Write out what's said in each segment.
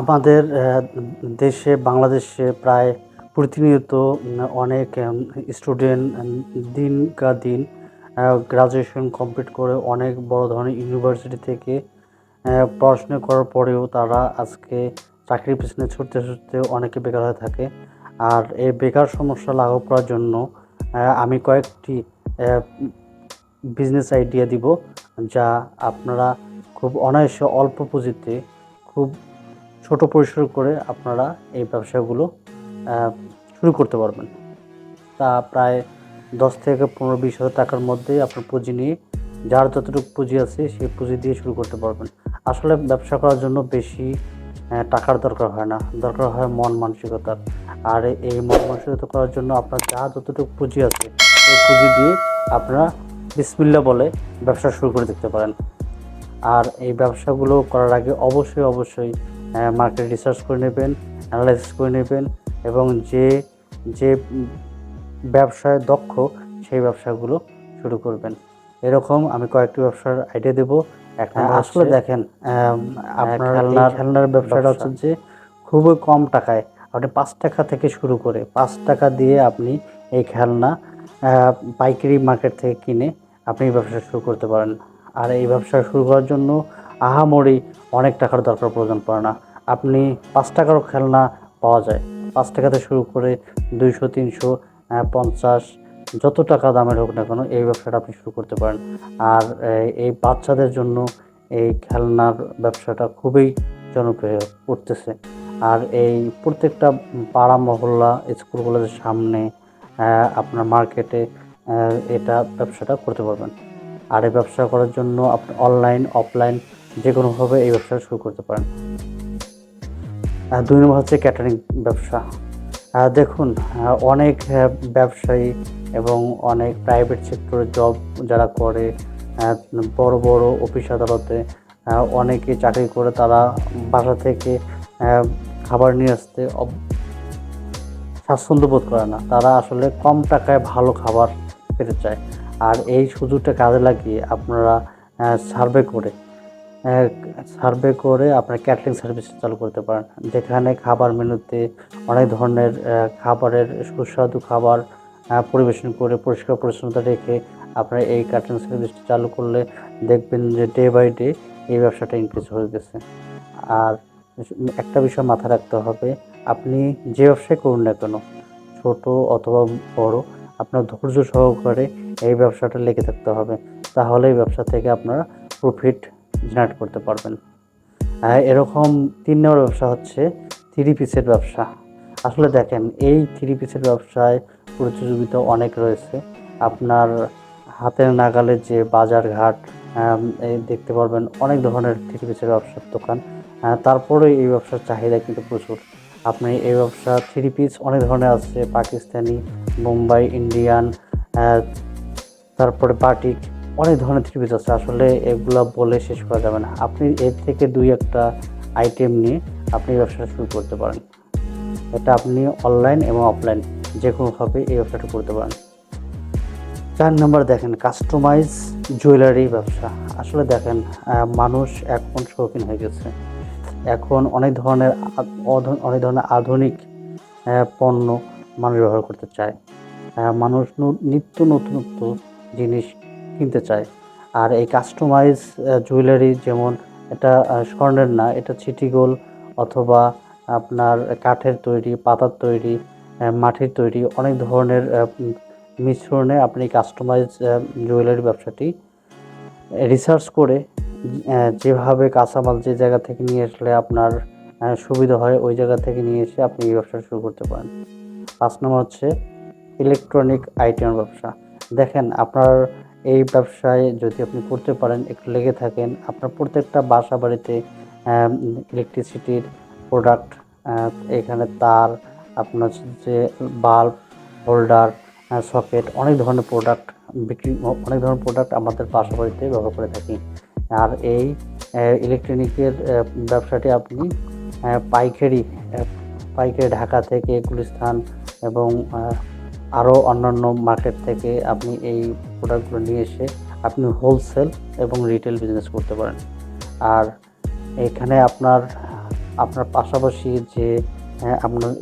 আমাদের দেশে, বাংলাদেশে প্রায় প্রতিনিয়ত অনেক স্টুডেন্ট দিন কা দিন গ্রাজুয়েশন কমপ্লিট করে অনেক বড় ধরনের ইউনিভার্সিটি থেকে পড়াশোনা করার পরেও তারা আজকে চাকরির পিছনে ছুটতে ছুটতে অনেকে বেকার হয়ে থাকে। আর এই বেকার সমস্যা লাঘব করার জন্য আমি কয়েকটি বিজনেস আইডিয়া দিব, যা আপনারা খুব অনায়াসে অল্প পুঁজিতে খুব ছোট পরিসর করে আপনারা এই ব্যবসাগুলো শুরু করতে পারবেন। তা প্রায় দশ থেকে পনেরো বিশ হাজার টাকার মধ্যেই আপনার পুঁজি নিয়ে, যার যতটুকু পুঁজি আছে সেই পুঁজি দিয়ে শুরু করতে পারবেন। আসলে ব্যবসা করার জন্য বেশি টাকার দরকার হয় না। দরকার হয় মন মানসিকতার। আর এই মন মানসিকতা করার জন্য আপনার যা যতটুকু পুঁজি আছে ওই পুঁজি দিয়ে আপনারা বিসমিল্লা বলে ব্যবসা শুরু করে দেখতে পারেন। আর এই ব্যবসাগুলো করার আগে অবশ্যই অবশ্যই মার্কেট রিসার্চ করে নেবেন অ্যানালাইসিস করে নেবেন এবং যে যে ব্যবসায় দক্ষ সেই ব্যবসাগুলো শুরু করবেন। এরকম আমি কয়েকটি ব্যবসার আইডিয়া দেবো। একটা আসলে দেখেন আপনার খেলনার খেলনার ব্যবসাটা হচ্ছে যে খুবই কম টাকায়। আপনি পাঁচ টাকা থেকে শুরু করে পাঁচ টাকা দিয়ে আপনি এই খেলনা পাইকারি মার্কেট থেকে কিনে আপনি এই ব্যবসা শুরু করতে পারেন। আর এই ব্যবসা শুরু করার জন্য আহামরি অনেক টাকার দরকার প্রয়োজন পড়ে না। আপনি পাঁচ টাকারও খেলনা পাওয়া যায়। পাঁচ টাকাতে শুরু করে দুইশো, তিনশো পঞ্চাশ, যত টাকা দামের হোক না কেন এই ব্যবসাটা আপনি শুরু করতে পারেন। আর, এই- বাচ্চাদের জন্য এই খেলনার ব্যবসাটা খুবই জনপ্রিয় উঠতেছে আর এই প্রত্যেকটা পাড়া, মহল্লা, স্কুল, কলেজের সামনে আপনার মার্কেটে এটা ব্যবসাটা করতে পারবেন। আর এই ব্যবসা করার জন্য আপনি অনলাইন, অফলাইন যে কোনোভাবে এই ব্যবসা শুরু করতে পারেন। আর দুই নম্বর হচ্ছে ক্যাটারিং ব্যবসা। দেখুন অনেক ব্যবসায়ী এবং অনেক প্রাইভেট সেক্টরে জব যারা করে বড় বড় অফিস আদালতে অনেকে চাকরি করে তারা বাসা থেকে খাবার নিয়ে আসতে স্বাচ্ছন্দ্য বোধ করে না। তারা আসলে কম টাকায় ভালো খাবার পেতে চায়। আর এই সুযোগটা কাজে লাগিয়ে আপনারা সার্ভে করে সার্ভে করে আপনার ক্যাটারিং সার্ভিস চালু করতে পারেন। যেখানে খাবার মেনুতে অনেক ধরনের খাবারের সুস্বাদু খাবার পরিবেশন করে পরিষ্কার পরিচ্ছন্নতা রেখে আপনার এই ক্যাটারিং সার্ভিসটা চালু করলে দেখবেন যে ডে বাই ডে এই ব্যবসাটা ইনক্রিজ হয়ে গেছে। আর একটা বিষয় মাথায় রাখতে হবে, আপনি যে ব্যবসায় করুন না কেন, ছোট অথবা বড়, আপনার ধৈর্য সহকারে এই ব্যবসাটা লেগে থাকতে হবে। তাহলে এই ব্যবসা থেকে আপনারা প্রফিট জেনারেট করতে পারবেন। এরকম তিন নম্বর ব্যবসা হচ্ছে থ্রি পিসের ব্যবসা। আসলে দেখেন, এই থ্রি পিসের ব্যবসায় প্রতিযোগিতা অনেক রয়েছে। আপনার হাতের নাগালে যে বাজার ঘাট দেখতে পারবেন অনেক ধরনের থ্রি পিসের ব্যবসার দোকান। তারপরে এই ব্যবসার চাহিদা কিন্তু প্রচুর। আপনি এই ব্যবসা থ্রি পিস অনেক ধরনের আছে, পাকিস্তানি, মুম্বাই, ইন্ডিয়ান তারপরে বাটিক অনেক ধরনের থ্রি পিস আছে। আসলে এগুলো বলে শেষ করা যাবে না। আপনি এর থেকে দুই একটা আইটেম নিয়ে আপনি ব্যবসাটা শুরু করতে পারেন। এটা আপনি অনলাইন এবং অফলাইন যে কোনোভাবে এই ব্যবসাটা করতে পারেন। চার নম্বর দেখেন কাস্টমাইজ জুয়েলারি ব্যবসা। আসলে দেখেন মানুষ এখন শৌখিন হয়ে গেছে। এখন অনেক ধরনের অনেক ধরনের আধুনিক পণ্য মানুষ ব্যবহার করতে চায়। মানুষ নিত্য নতুনত্ব জিনিস কিনতে চায়। আর এই কাস্টমাইজ জুয়েলারি যেমন এটা স্বর্ণের না, এটা ছিটিগোল অথবা আপনার কাঠের তৈরি, পাতার তৈরি মাটির তৈরি অনেক ধরনের মিশ্রণে আপনি কাস্টমাইজ জুয়েলারি ব্যবসাটি রিসার্চ করে যেভাবে কাঁচামাল যে জায়গা থেকে নিয়ে আসলে আপনার সুবিধা হয়, ওই জায়গা থেকে নিয়ে এসে আপনি এই ব্যবসা শুরু করতে পারেন। পাঁচ নম্বর হচ্ছে ইলেকট্রনিক আইটেম ব্যবসা। দেখেন, আপনার এই ব্যবসায় যদি আপনি করতে পারেন, একটু লেগে থাকেন, আপনার প্রত্যেকটা বাসা বাড়িতে ইলেকট্রিসিটির প্রোডাক্ট এখানে তার, আপনার যে বাল্ব হোল্ডার সকেট অনেক ধরনের প্রোডাক্ট বিক্রি, অনেক ধরনের প্রোডাক্ট আমাদের বাসা বাড়িতে ব্যবহার করে থাকি। আর এই ইলেকট্রনিকের ব্যবসাটি আপনি পাইকারি পাইকারি ঢাকা থেকে, গুলিস্তান এবং আরও অন্যান্য মার্কেট থেকে আপনি এই প্রোডাক্টগুলো নিয়ে এসে আপনি হোলসেল এবং রিটেল বিজনেস করতে পারেন। আর এখানে আপনার আপনার পাশাপাশি যে আপনার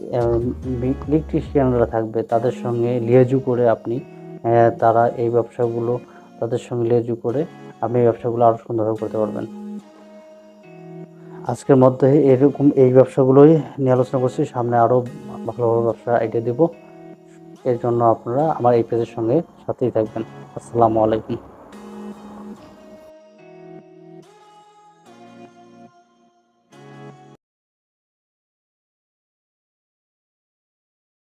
ইলেকট্রিশিয়ানরা থাকবে, তাদের সঙ্গে লিয়াজু করে আপনি তারা এই ব্যবসাগুলো, তাদের সঙ্গে লিয়াজু করে আপনি এই ব্যবসাগুলো আরও সুন্দরভাবে করতে পারবেন। আজকের মধ্যে এরকম এই ব্যবসাগুলোই নিয়ে আলোচনা করছি। সামনে আরও ভালো ভালো ব্যবসার আইডিয়া দিব। এর জন্য আপনারা আমার এই পেজের সঙ্গে সাথেই থাকবেন। আসসালামু আলাইকুম।